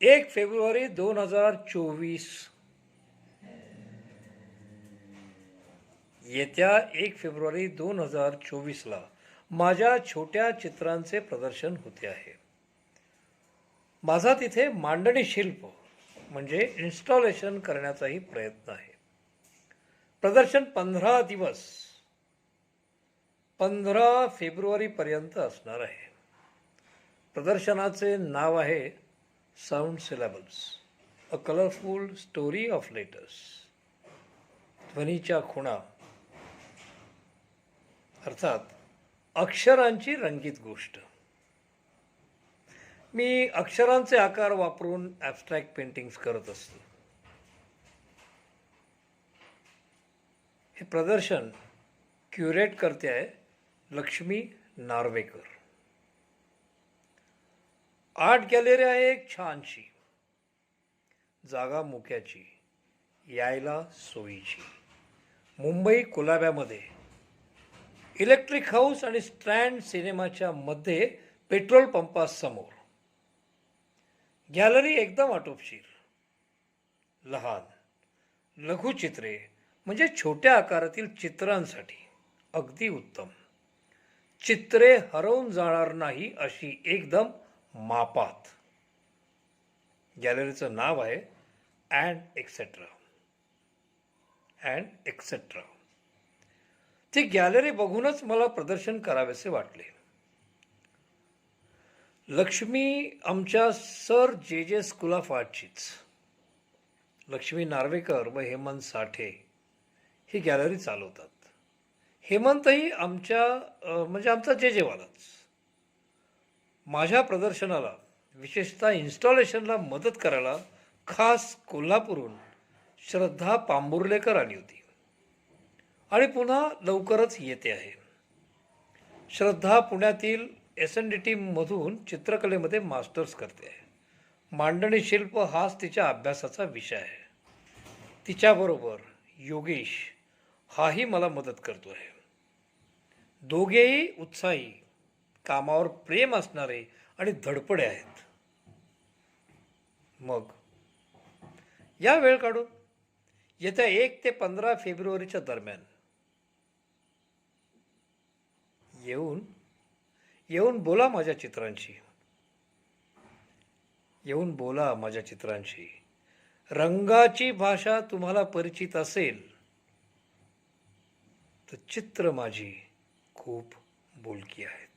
एक फेब्रुवारी दोन हजार चोवीस. येत्या एक फेब्रुवारी दोन हजार चोवीसला माझ्या छोट्या चित्रांचे प्रदर्शन होते आहे. माझा तिथे मांडणी शिल्प म्हणजे इन्स्टॉलेशन करण्याचाही प्रयत्न आहे. प्रदर्शन पंधरा दिवस पंधरा फेब्रुवारीपर्यंत असणार आहे. प्रदर्शनाचे नाव आहे sound syllables a colourful story of letters ध्वनीच्या खुणा. अर्थात अक्षरांची रंगीत गोष्ट. मी अक्षरांचे आकार वापरून ॲबस्ट्रॅक्ट पेंटिंग्स करत असतो. हे प्रदर्शन क्युरेट करते आहे लक्ष्मी नार्वेकर. आर्ट गॅलरी आहे एक छानशी जागा मुक्याची यायला सोयीची. मुंबई कुलाब्यामध्ये इलेक्ट्रिक हाऊस आणि स्ट्रँड सिनेमाच्या मध्ये पेट्रोल पंपासमोर. गॅलरी एकदम आटोपशीर. लहान लघुचित्रे म्हणजे छोट्या आकारातील चित्रांसाठी. अगदी उत्तम. चित्रे हरवून जाणार नाही अशी एकदम मापात. गॅलरीचं नाव आहे अँड एक्सेट्रा अँड एक्सेट्रा ती गॅलरी बघूनच मला प्रदर्शन करावेसे वाटले. लक्ष्मी आमच्या sir J J school of आर्टचीच Laxmi Narvekar व हेमंत साठे ही गॅलरी चालवतात. हेमंतही आमच्या म्हणजे आमचा जे जेवालाच माझ्या प्रदर्शनाला विशेषतः इन्स्टॉलेशनला मदत करायला खास कोल्हापूरहून श्रद्धा पांबुर्लेकर आली होती. आणि पुन्हा लवकरच येते आहे. श्रद्धा पुण्यातील एस एन डी टीममधून चित्रकलेमध्ये मास्टर्स करते. आहे मांडणी शिल्प हाच तिच्या अभ्यासाचा विषय आहे. तिच्याबरोबर योगेश हाही मला मदत करतो आहे दोघेही उत्साही कामावर प्रेम असणारे आणि धडपडे आहेत. मग या वेळ काढून येत्या एक ते पंधरा फेब्रुवारीच्या दरम्यान येऊन येऊन बोला माझ्या चित्रांशी. येऊन बोला माझ्या चित्रांशी. रंगाची भाषा तुम्हाला परिचित असेल तर चित्र माझी खूप बोलकी आहेत.